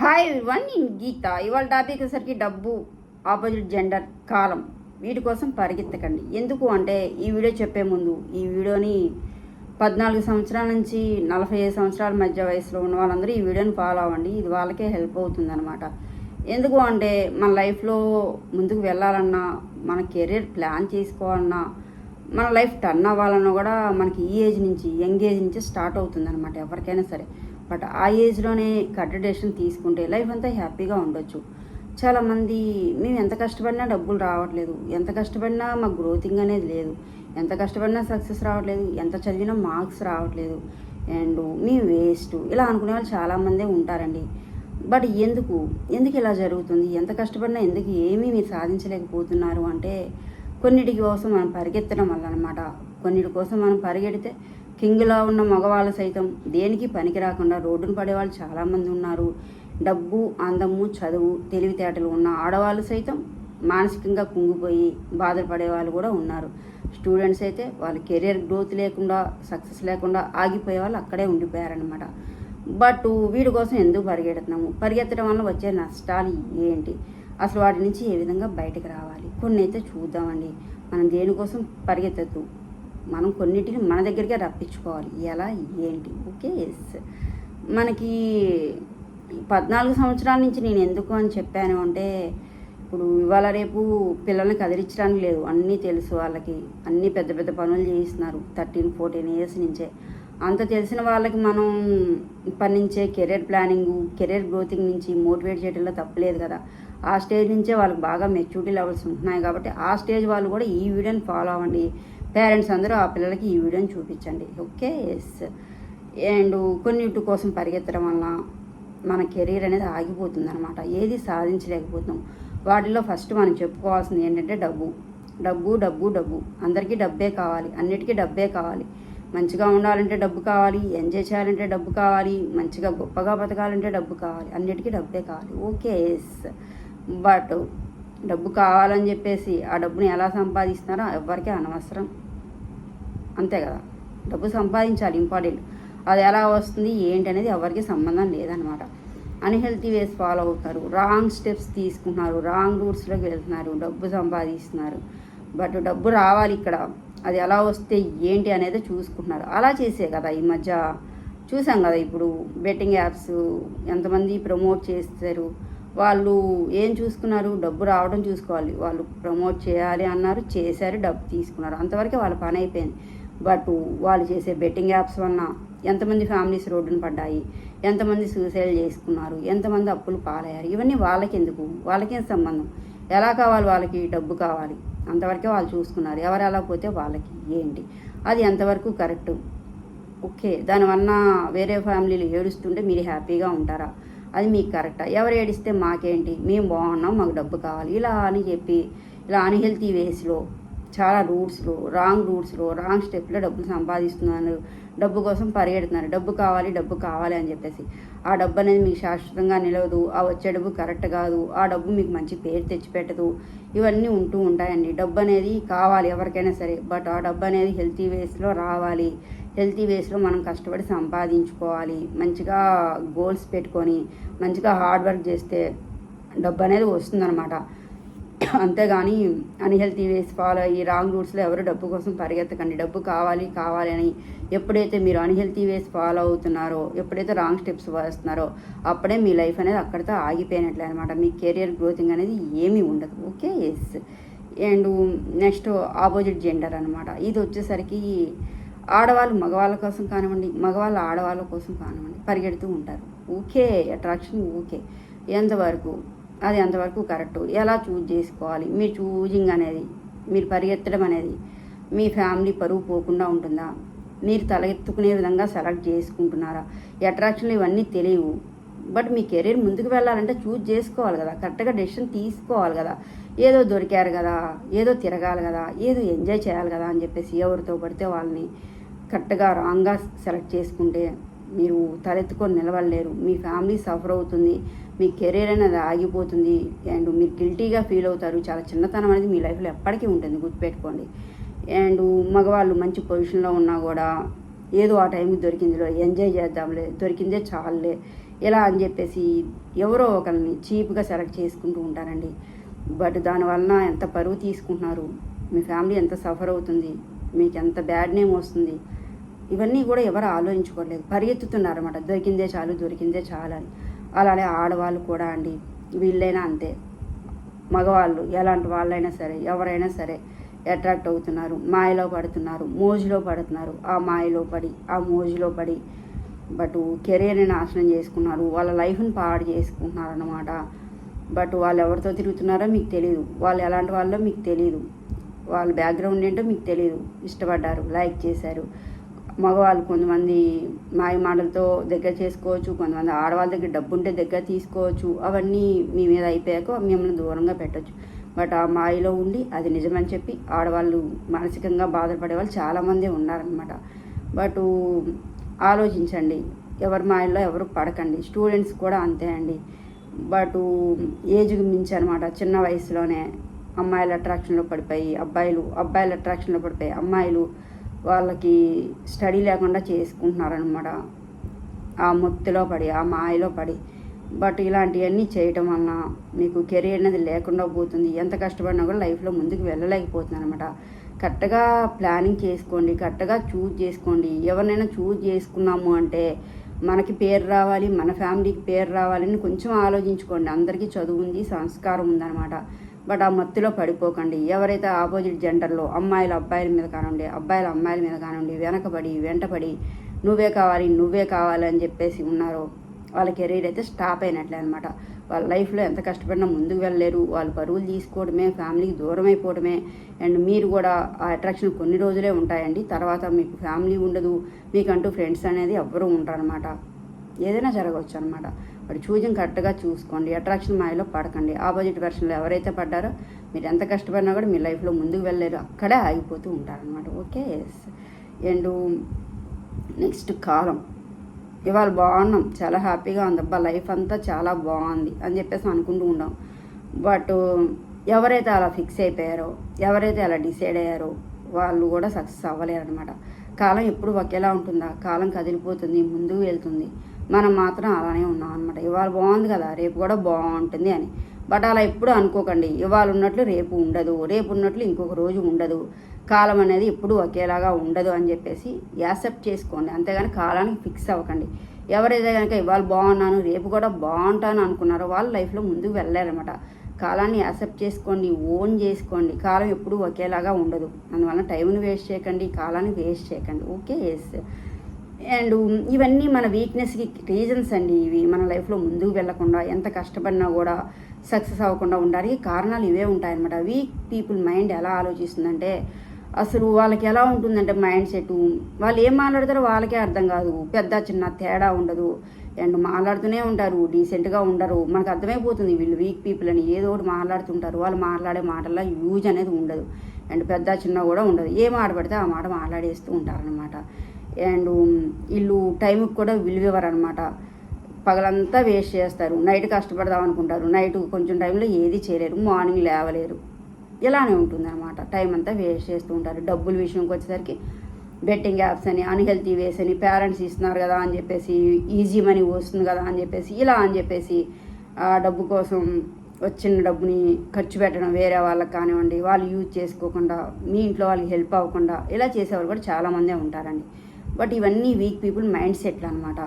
Hi one in గీత. ఇవాళ topic వచ్చేసరికి డబ్బు ఆపోజిట్ జెండర్ కాలం. వీటి కోసం పరిగెత్తకండి. ఎందుకు అంటే ఈ వీడియో చెప్పే ముందు ఈ వీడియోని పద్నాలుగు సంవత్సరాల నుంచి నలభై ఐదు సంవత్సరాల మధ్య వయసులో ఉన్న వాళ్ళందరూ ఈ వీడియోని ఫాలో అవ్వండి. ఇది వాళ్ళకే హెల్ప్ అవుతుందన్నమాట. ఎందుకు అంటే మన లైఫ్లో ముందుకు వెళ్ళాలన్నా మన కెరీర్ ప్లాన్ చేసుకోవాలన్నా మన లైఫ్ టర్న్ అవ్వాలన్నా కూడా మనకి ఈ ఏజ్ నుంచి యంగ్ ఏజ్ నుంచి స్టార్ట్ అవుతుంది అనమాట ఎవరికైనా సరే. బట్ ఆ ఏజ్లోనే కరెక్ట్ తీసుకుంటే లైఫ్ అంతా హ్యాపీగా ఉండొచ్చు. చాలామంది మేము ఎంత కష్టపడినా డబ్బులు రావట్లేదు. ఎంత కష్టపడినా మాకు గ్రోతింగ్ అనేది లేదు. ఎంత కష్టపడినా సక్సెస్ రావట్లేదు. ఎంత చదివినా మార్క్స్ రావట్లేదు. And me waste. ఇలా అనుకునే వాళ్ళు చాలామందే ఉంటారండి. బట్ ఎందుకు? ఎందుకు ఇలా జరుగుతుంది? ఎంత కష్టపడినా ఎందుకు? ఏమీ మీరు సాధించలేకపోతున్నారు అంటే కొన్నిటి కోసం మనం పరిగెత్తడం వల్ల అనమాట కొన్నిటి కోసం మనం పరిగెడితే కింగ్లా ఉన్న మగవాళ్ళు సైతం దేనికి పనికి రాకుండా రోడ్డును పడేవాళ్ళు చాలామంది ఉన్నారు. డబ్బు అందము చదువు తెలివితేటలు ఉన్న ఆడవాళ్ళు సైతం మానసికంగా కుంగిపోయి బాధపడే వాళ్ళు కూడా ఉన్నారు. స్టూడెంట్స్ అయితే వాళ్ళ కెరియర్ గ్రోత్ లేకుండా సక్సెస్ లేకుండా ఆగిపోయే వాళ్ళు అక్కడే ఉండిపోయారనమాట బట్ వీడి కోసం ఎందుకు పరిగెడుతున్నాము? పరిగెత్తడం వల్ల వచ్చే నష్టాలు ఏంటి? అసలు వాటి నుంచి ఏ విధంగా బయటకు రావాలి? కొన్ని అయితే చూద్దామండి. మనం దేనికోసం పరిగెత్తద్దు. మనం కొన్నిటిని మన దగ్గరికే రప్పించుకోవాలి. ఎలా? ఏంటి? Okay yes. మనకి పద్నాలుగు సంవత్సరాల నుంచి నేను ఎందుకు అని చెప్పాను అంటే ఇప్పుడు ఇవాళ రేపు పిల్లల్ని కదిలించడానికి లేదు. అన్నీ తెలుసు వాళ్ళకి. అన్నీ పెద్ద పెద్ద పనులు చేయిస్తున్నారు. థర్టీన్ ఫోర్టీన్ ఇయర్స్ నుంచే. అంత తెలిసిన వాళ్ళకి మనం ఇప్పటి నుంచే కెరీర్ ప్లానింగ్ కెరీర్ గ్రోతింగ్ నుంచి మోటివేట్ చేయడంలో తప్పలేదు కదా. ఆ స్టేజ్ నుంచే వాళ్ళకి బాగా మెచ్యూరిటీ లెవెల్స్ ఉంటున్నాయి కాబట్టి ఆ స్టేజ్ వాళ్ళు కూడా ఈ వీడియోని ఫాలో అవ్వండి. పేరెంట్స్ అందరూ ఆ పిల్లలకి ఈ వీడియోని చూపించండి. ఓకే ఎస్ అండ్ కొన్నిటి కోసం పరిగెత్తడం వల్ల మన కెరీర్ అనేది ఆగిపోతుంది అనమాట ఏది సాధించలేకపోతున్నాం. వాటిలో ఫస్ట్ మనం చెప్పుకోవాల్సింది ఏంటంటే డబ్బు. డబ్బు డబ్బు డబ్బు. అందరికీ డబ్బే కావాలి. అన్నిటికీ డబ్బే కావాలి. మంచిగా ఉండాలంటే డబ్బు కావాలి. ఎంజాయ్ చేయాలంటే డబ్బు కావాలి. మంచిగా గొప్పగా బతకాలంటే డబ్బు కావాలి. అన్నిటికీ డబ్బే కావాలి. ఓకే ఎస్ బట్ డబ్బు కావాలని చెప్పేసి ఆ డబ్బుని ఎలా సంపాదిస్తున్నారో ఎవరికీ అనవసరం. అంతే కదా. డబ్బు సంపాదించాలి ఇంపార్టెంట్. అది ఎలా వస్తుంది ఏంటి అనేది ఎవరికి సంబంధం లేదనమాట. అన్హెల్తీ వేస్ ఫాలో అవుతారు. రాంగ్ స్టెప్స్ తీసుకుంటున్నారు రాంగ్ రూట్స్లోకి వెళ్తున్నారు డబ్బు సంపాదిస్తున్నారు. బట్ డబ్బు రావాలి ఇక్కడ. అది ఎలా వస్తే ఏంటి అనేది చూసుకుంటున్నారు. అలా చేసే కదా ఈ మధ్య. చూసాం కదా ఇప్పుడు బెట్టింగ్ యాప్స్ ఎంతమంది ప్రమోట్ చేస్తారు. వాళ్ళు ఏం చూసుకున్నారు? డబ్బు రావడం చూసుకోవాలి. వాళ్ళు ప్రమోట్ చేయాలి అన్నారు. చేశారు. డబ్బు తీసుకున్నారు. అంతవరకే వాళ్ళ పని అయిపోయింది. బట్ వాళ్ళు చేసే బెట్టింగ్ యాప్స్ వలన ఎంతమంది ఫ్యామిలీస్ రోడ్డున పడ్డాయి? ఎంతమంది సూసైడ్ చేసుకున్నారు? ఎంతమంది అప్పులు పాలయ్యారు? ఇవన్నీ వాళ్ళకి ఎందుకు వాళ్ళకేం సంబంధం? ఎలా కావాలి వాళ్ళకి డబ్బు కావాలి? అంతవరకే వాళ్ళు చూసుకున్నారు. ఎవరు ఎలా పోతే వాళ్ళకి? ఏంటి? అది ఎంతవరకు కరెక్ట్? ఓకే. దానివల్ల వేరే ఫ్యామిలీలు ఏడుస్తుంటే మీరు హ్యాపీగా ఉంటారా? అది మీకు కరెక్టా? ఎవరు ఏడిస్తే మాకేంటి? మేము బాగున్నాం మాకు డబ్బు కావాలి. ఇలా అని చెప్పి ఇలా అన్హెల్తీ వేస్లో చాలా రూట్స్లో రాంగ్ రూట్స్లో రాంగ్ స్టెప్లో డబ్బులు సంపాదిస్తున్నారు. డబ్బు కోసం పరిగెడుతున్నారు. డబ్బు కావాలి డబ్బు కావాలి అని చెప్పేసి. ఆ డబ్బు అనేది మీకు శాశ్వతంగా నిలవదు. ఆ వచ్చే డబ్బు కరెక్ట్ కాదు. ఆ డబ్బు మీకు మంచి పేరు తెచ్చిపెట్టదు. ఇవన్నీ ఉంటూ ఉంటాయండి. డబ్బు అనేది కావాలి ఎవరికైనా సరే. బట్ ఆ డబ్బు అనేది హెల్తీ వేస్లో రావాలి. హెల్తీ వేస్లో మనం కష్టపడి సంపాదించుకోవాలి. మంచిగా గోల్స్ పెట్టుకొని మంచిగా హార్డ్ వర్క్ చేస్తే డబ్బు అనేది వస్తుందన్నమాట. అంతేగాని అన్హెల్తీ వేస్ ఫాలో అయ్యి రాంగ్ రూట్స్లో ఎవరు డబ్బు కోసం పరిగెత్తకండి. డబ్బు కావాలి కావాలి అని ఎప్పుడైతే మీరు అన్హెల్తీ వేస్ ఫాలో అవుతున్నారో ఎప్పుడైతే రాంగ్ స్టెప్స్ వేస్తున్నారో అప్పుడే మీ లైఫ్ అనేది అక్కడితో ఆగిపోయినట్లే అనమాట మీ కెరియర్ గ్రోతింగ్ అనేది ఏమీ ఉండదు. Okay? Yes. And next opposite gender అనమాట ఇది వచ్చేసరికి ఆడవాళ్ళు మగవాళ్ళ కోసం కానివ్వండి మగవాళ్ళు ఆడవాళ్ళ కోసం కానివ్వండి పరిగెడుతూ ఉంటారు. ఓకే అట్రాక్షన్ ఓకే ఎంతవరకు? అది ఎంతవరకు కరెక్ట్ ఎలా చూజ్ చేసుకోవాలి? మీరు చూజింగ్ అనేది మీరు పరిగెత్తడం అనేది మీ ఫ్యామిలీ పరువు పోకుండా ఉంటుందా? మీరు తలెత్తుకునే విధంగా సెలెక్ట్ చేసుకుంటున్నారా? అట్రాక్షన్లు ఇవన్నీ తెలియవు. బట్ మీ కెరీర్ ముందుకు వెళ్ళాలంటే చూజ్ చేసుకోవాలి కదా. కరెక్ట్గా డెసిషన్ తీసుకోవాలి కదా. ఏదో దొరికారు కదా ఏదో తిరగాలి కదా ఏదో ఎంజాయ్ చేయాలి కదా అని చెప్పేసి ఎవరితో పడితే వాళ్ళని కరెక్ట్గా రాంగ్గా సెలెక్ట్ చేసుకుంటే మీరు తలెత్తుకొని నిలబడలేరు. మీ ఫ్యామిలీ సఫర్ అవుతుంది మీ కెరీర్ అనేది ఆగిపోతుంది అండ్ మీరు గిల్టీగా ఫీల్ అవుతారు. చాలా చిన్నతనం అనేది మీ లైఫ్లో ఎప్పటికీ ఉంటుంది గుర్తుపెట్టుకోండి. అండ్ మగవాళ్ళు మంచి పొజిషన్లో ఉన్నా కూడా ఏదో ఆ టైంకి దొరికిందిలో ఎంజాయ్ చేద్దాంలే దొరికిందే చాలులే ఇలా అని చెప్పేసి ఎవరో ఒకరిని చీప్గా సెలెక్ట్ చేసుకుంటూ ఉంటారండి. బట్ దానివలన ఎంత పరువు తీసుకుంటున్నారు? మీ ఫ్యామిలీ ఎంత సఫర్ అవుతుంది? మీకు ఎంత బ్యాడ్ నేమ్ వస్తుంది? ఇవన్నీ కూడా ఎవరు ఆలోచించుకోలేదు. పరిగెత్తుతున్నారు అనమాట దొరికిందే చాలు దొరికిందే చాలు అని. అలానే ఆడవాళ్ళు కూడా అండి వీళ్ళైనా అంతే. మగవాళ్ళు ఎలాంటి వాళ్ళైనా సరే ఎవరైనా సరే అట్రాక్ట్ అవుతున్నారు. మాయలో పడుతున్నారు మోజులో పడుతున్నారు. ఆ మాయలో పడి ఆ మోజులో పడి బట్ కెరీర్ని నాశనం చేసుకున్నారు. వాళ్ళ లైఫ్ని పాడు చేసుకుంటున్నారు అనమాట బట్ వాళ్ళు ఎవరితో తిరుగుతున్నారో మీకు తెలియదు వాళ్ళు ఎలాంటి వాళ్ళో మీకు తెలియదు వాళ్ళ బ్యాక్గ్రౌండ్ ఏంటో మీకు తెలియదు ఇష్టపడ్డారు లైక్ చేశారు. మగవాళ్ళు కొంతమంది మాయ మాటలతో దగ్గర చేసుకోవచ్చు కొంతమంది ఆడవాళ్ళ దగ్గర డబ్బు ఉంటే దగ్గర తీసుకోవచ్చు. అవన్నీ మీ మీద అయిపోయాక మిమ్మల్ని దూరంగా పెట్టచ్చు. బట్ ఆ మాయలో ఉండి అది నిజమని చెప్పి ఆడవాళ్ళు మానసికంగా బాధపడే వాళ్ళు చాలామంది ఉన్నారనమాట బట్ ఆలోచించండి. ఎవరి మాయల్లో ఎవరు పడకండి. స్టూడెంట్స్ కూడా అంతే అండి. బట్ ఏజ్కి మించి అనమాట చిన్న వయసులోనే అమ్మాయిల అట్రాక్షన్లో పడిపోయి అబ్బాయిలు అబ్బాయిల అట్రాక్షన్లో పడిపోయి అమ్మాయిలు వాళ్ళకి స్టడీ లేకుండా చేసుకుంటున్నారనమాట. ఆ మొత్తులో పడి ఆ మాయలో పడి. బట్ ఇలాంటివన్నీ చేయటం వలన మీకు కెరీర్ అనేది లేకుండా పోతుంది. ఎంత కష్టపడినా కూడా లైఫ్లో ముందుకు వెళ్ళలేకపోతుంది అనమాట కరెక్ట్గా ప్లానింగ్ చేసుకోండి కరెక్ట్గా చూజ్ చేసుకోండి. ఎవరినైనా చూజ్ చేసుకున్నాము అంటే మనకి పేరు రావాలి మన ఫ్యామిలీకి పేరు రావాలని కొంచెం ఆలోచించుకోండి. అందరికీ చదువు ఉంది సంస్కారం ఉందన్నమాట బట్ ఆ మత్తులో పడిపోకండి. ఎవరైతే ఆపోజిట్ జెండర్లో అమ్మాయిలు అబ్బాయిల మీద కానివ్వండి అబ్బాయిలు అమ్మాయిల మీద కానివ్వండి వెనకబడి వెంటపడి నువ్వే కావాలి నువ్వే కావాలి అని చెప్పేసి ఉన్నారో వాళ్ళ కెరీర్ అయితే స్టాప్ అయినట్లే అనమాట వాళ్ళ లైఫ్లో ఎంత కష్టపడినా ముందుకు వెళ్ళలేరు. వాళ్ళు పరువులు తీసుకోవడమే ఫ్యామిలీకి దూరం అయిపోవడమే. అండ్ మీరు కూడా ఆ అట్రాక్షన్ కొన్ని రోజులే ఉంటాయండి. తర్వాత మీకు ఫ్యామిలీ ఉండదు. మీకంటూ ఫ్రెండ్స్ అనేది ఎవ్వరూ ఉంటారనమాట ఏదైనా జరగవచ్చు అనమాట వాడు చూజింగ్ కరెక్ట్గా చూసుకోండి. అట్రాక్షన్ మాయలో పడకండి. ఆపోజిట్ వెర్షన్లో ఎవరైతే పడ్డారో మీరు ఎంత కష్టపడినా కూడా మీ లైఫ్లో ముందుకు వెళ్ళలేరు. అక్కడే ఆగిపోతూ ఉంటారనమాట ఓకే ఎస్ అండ్ నెక్స్ట్ కాలం. ఇవాళ బాగున్నాం. చాలా హ్యాపీగా ఉంది. అబ్బా లైఫ్ అంతా చాలా బాగుంది అని చెప్పేసి అనుకుంటూ ఉన్నాం బట్ ఎవరైతే అలా ఫిక్స్ అయిపోయారో ఎవరైతే అలా డిసైడ్ అయ్యారో వాళ్ళు కూడా సక్సెస్ అవ్వలేరు అనమాట కాలం ఎప్పుడు ఒకేలా ఉంటుందా? కాలం కదిలిపోతుంది ముందుకు వెళ్తుంది. మనం మాత్రం అలానే ఉన్నాం అనమాట ఇవాళ బాగుంది కదా రేపు కూడా బాగుంటుంది అని. బట్ అలా ఎప్పుడు అనుకోకండి. ఇవాళ ఉన్నట్లు రేపు ఉండదు రేపు ఉన్నట్లు ఇంకొక రోజు ఉండదు. కాలం అనేది ఎప్పుడు ఒకేలాగా ఉండదు అని చెప్పేసి యాక్సెప్ట్ చేసుకోండి. అంతేగాని కాలానికి ఫిక్స్ అవ్వకండి. ఎవరైతే కనుక ఇవాళ బాగున్నాను రేపు కూడా బాగుంటాను అనుకున్నారో వాళ్ళ లైఫ్లో ముందుకు వెళ్ళారనమాట కాలాన్ని యాక్సెప్ట్ చేసుకోండి ఓన్ చేసుకోండి. కాలం ఎప్పుడు ఒకేలాగా ఉండదు. అందువల్ల టైంని వేస్ట్ చేయకండి కాలాన్ని వేస్ట్ చేయకండి. Okay yes. అండ్ ఇవన్నీ మన వీక్నెస్కి రీజన్స్ అండి ఇవి. మన లైఫ్లో ముందుకు వెళ్ళకుండా ఎంత కష్టపడినా కూడా సక్సెస్ అవ్వకుండా ఉండడానికి కారణాలు ఇవే ఉంటాయన్నమాట. వీక్ పీపుల్ మైండ్ ఎలా ఆలోచిస్తుందంటే అసలు వాళ్ళకి ఎలా ఉంటుందంటే మైండ్ సెట్ వాళ్ళు ఏం మాట్లాడతారో వాళ్ళకే అర్థం కాదు. పెద్ద చిన్న తేడా ఉండదు. అండ్ మాట్లాడుతూనే ఉంటారు. డీసెంట్గా ఉండరు. మనకు అర్థమైపోతుంది వీళ్ళు వీక్ పీపుల్ అని. ఏదో ఒకటి మాట్లాడుతుంటారు. వాళ్ళు మాట్లాడే మాటల్లో యూజ్ అనేది ఉండదు. అండ్ పెద్ద చిన్న కూడా ఉండదు. ఏ మాట పడితే ఆ మాట మాట్లాడేస్తూ ఉంటారనమాట అండ్ వీళ్ళు టైంకి కూడా విలువెవరు అనమాట పగలంతా వేస్ట్ చేస్తారు. నైట్ కష్టపడదాం అనుకుంటారు. నైట్ కొంచెం టైంలో ఏది చేయలేరు. మార్నింగ్ లేవలేరు. ఇలానే ఉంటుంది అనమాట టైం అంతా వేస్ట్ చేస్తూ ఉంటారు. డబ్బుల విషయంకి వచ్చేసరికి బెట్టింగ్ యాప్స్ అని అన్హెల్తీ వేస్ అని పేరెంట్స్ ఇస్తున్నారు కదా అని చెప్పేసి ఈజీ మనీ వస్తుంది కదా అని చెప్పేసి ఇలా అని చెప్పేసి ఆ డబ్బు కోసం వచ్చిన డబ్బుని ఖర్చు పెట్టడం వేరే వాళ్ళకి కానివ్వండి వాళ్ళు యూజ్ చేసుకోకుండా మీ ఇంట్లో వాళ్ళకి హెల్ప్ అవ్వకుండా ఇలా చేసేవాళ్ళు కూడా చాలామందే ఉంటారండి. బట్ ఇవన్నీ వీక్ పీపుల్ మైండ్ సెట్లు అనమాట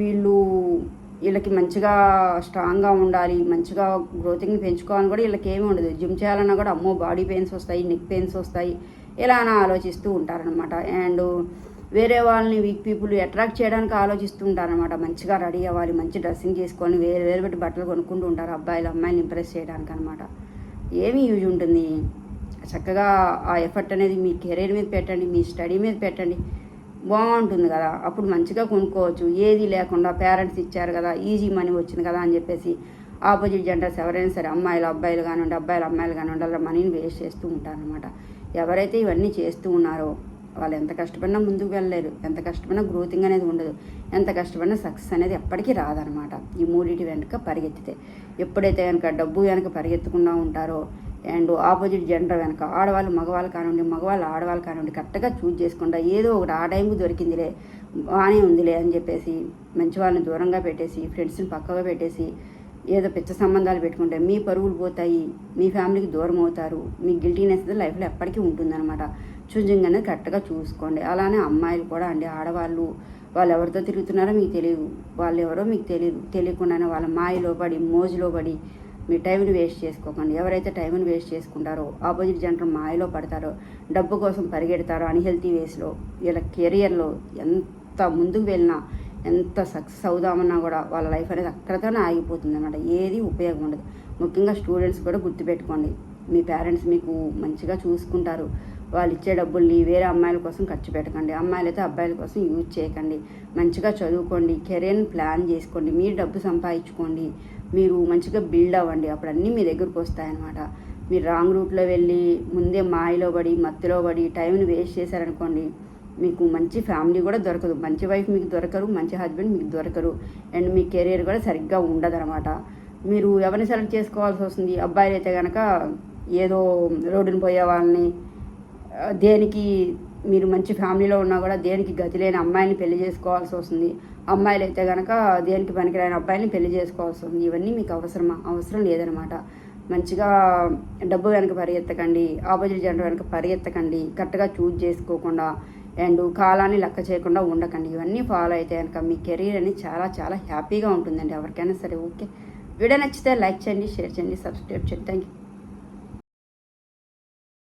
వీళ్ళు వీళ్ళకి మంచిగా స్ట్రాంగ్గా ఉండాలి మంచిగా గ్రోతింగ్ పెంచుకోవాలని కూడా వీళ్ళకి ఏమీ ఉండదు. జిమ్ చేయాలన్నా కూడా అమ్మో బాడీ పెయిన్స్ వస్తాయి నెక్ పెయిన్స్ వస్తాయి ఇలా అని ఆలోచిస్తూ ఉంటారనమాట అండ్ వేరే వాళ్ళని వీక్ పీపుల్ అట్రాక్ట్ చేయడానికి ఆలోచిస్తూ ఉంటారనమాట మంచిగా రెడీ అవ్వాలి మంచి డ్రెస్సింగ్ చేసుకొని వేరే వేరే పెట్టి బట్టలు కొనుక్కుంటూ ఉంటారు అబ్బాయిలు అమ్మాయిని ఇంప్రెస్ చేయడానికి అనమాట ఏమి యూజ్ ఉంటుంది. చక్కగా ఆ ఎఫర్ట్ అనేది మీ కెరీర్ మీద పెట్టండి మీ స్టడీ మీద పెట్టండి. బాగుంటుంది కదా. అప్పుడు మంచిగా కొనుక్కోవచ్చు. ఏది లేకుండా పేరెంట్స్ ఇచ్చారు కదా ఈజీ మనీ వచ్చింది కదా అని చెప్పేసి ఆపోజిట్ జెండర్స్ ఎవరైనా సరే అమ్మాయిలు అబ్బాయిలు కానివ్వండి అబ్బాయిలు అమ్మాయిలు కానివ్వండి అలా మనీని వేస్ట్ చేస్తూ ఉంటారనమాట ఎవరైతే ఇవన్నీ చేస్తూ ఉన్నారో వాళ్ళు ఎంత కష్టపడినా ముందుకు వెళ్ళలేరు. ఎంత కష్టపడినా గ్రోతింగ్ అనేది ఉండదు. ఎంత కష్టపడినా సక్సెస్ అనేది ఎప్పటికీ రాదనమాట ఈ మూడింటి వెనుక పరిగెత్తితే. ఎప్పుడైతే కనుక డబ్బు వెనక పరిగెత్తకుండా ఉంటారో అండ్ ఆపోజిట్ జెండర్ వెనక ఆడవాళ్ళు మగవాళ్ళు కానివ్వండి మగవాళ్ళు ఆడవాళ్ళు కానివ్వండి కరెక్ట్గా చూజ్ చేసుకుండా. ఏదో ఒకటి ఆ టైంకి దొరికిందిలే బాగానే ఉందిలే అని చెప్పేసి మంచి వాళ్ళని దూరంగా పెట్టేసి ఫ్రెండ్స్ని పక్కగా పెట్టేసి ఏదో పిచ్చ సంబంధాలు పెట్టుకుంటే మీ పరుగులు పోతాయి మీ ఫ్యామిలీకి దూరం అవుతారు మీ గిల్టీనెస్ లైఫ్లో ఎప్పటికీ ఉంటుందన్నమాట. చూజింగ్ అనేది కరెక్ట్గా చూసుకోండి. అలానే అమ్మాయిలు కూడా అండి ఆడవాళ్ళు వాళ్ళు ఎవరితో తిరుగుతున్నారో మీకు తెలియదు వాళ్ళు ఎవరో మీకు తెలియదు తెలియకుండానే వాళ్ళ మాయలో పడి మోజులో పడి మీ టైంని వేస్ట్ చేసుకోకండి. ఎవరైతే టైంని వేస్ట్ చేసుకుంటారో ఆపోజిట్ జనరల్ మాయలో పడతారో డబ్బు కోసం పరిగెడతారో అన్హెల్తీ వేస్లో వీళ్ళ కెరియర్లో ఎంత ముందుకు వెళ్ళినా ఎంత సక్సెస్ అవుదామన్నా కూడా వాళ్ళ లైఫ్ అనేది అక్కడతోనే ఆగిపోతుంది అనమాట ఏది ఉపయోగం ఉండదు. ముఖ్యంగా స్టూడెంట్స్ కూడా గుర్తుపెట్టుకోండి. మీ పేరెంట్స్ మీకు మంచిగా చూసుకుంటారు. వాళ్ళు ఇచ్చే డబ్బుల్ని వేరే అమ్మాయిల కోసం ఖర్చు పెట్టకండి. అమ్మాయిలు అయితే అబ్బాయిల కోసం యూజ్ చేయకండి. మంచిగా చదువుకోండి. కెరీర్ని ప్లాన్ చేసుకోండి. మీరు డబ్బు సంపాదించుకోండి. మీరు మంచిగా బిల్డ్ అవ్వండి. అప్పుడు అన్నీ మీ దగ్గరకు వస్తాయన్నమాట. మీరు రాంగ్ రూట్లో వెళ్ళి ముందే మాయలో పడి మత్తులో పడి టైంని వేస్ట్ చేశారనుకోండి మీకు మంచి ఫ్యామిలీ కూడా దొరకదు. మంచి వైఫ్ మీకు దొరకరు మంచి హస్బెండ్ మీకు దొరకరు. అండ్ మీ కెరీర్ కూడా సరిగ్గా ఉండదు అనమాట మీరు ఎవరిని సెలెక్ట్ చేసుకోవాల్సి వస్తుంది? అబ్బాయిలు అయితే కనుక ఏదో రోడ్డుని పోయే వాళ్ళని దేనికి మీరు మంచి ఫ్యామిలీలో ఉన్నా కూడా దేనికి గతి లేని అమ్మాయిని పెళ్ళి చేసుకోవాల్సి వస్తుంది. అమ్మాయిలు అయితే కనుక దేనికి పనికిరాని అబ్బాయిని పెళ్ళి చేసుకోవాల్సి ఇవన్నీ మీకు అవసరమా? అవసరం లేదనమాట. మంచిగా డబ్బు వెనక పరిగెత్తకండి ఆపోజిట్ జెండర్ వెనక పరిగెత్తకండి కరెక్ట్గా చూజ్ చేసుకోకుండా అండ్ కాలాన్ని లెక్క చేయకుండా ఉండకండి. ఇవన్నీ ఫాలో అయితే కనుక మీ కెరీర్ అనేది చాలా చాలా హ్యాపీగా ఉంటుందండి ఎవరికైనా సరే. ఓకే. వీడియో నచ్చితే లైక్ చేయండి షేర్ చేయండి సబ్స్క్రైబ్ చేయండి. Thank you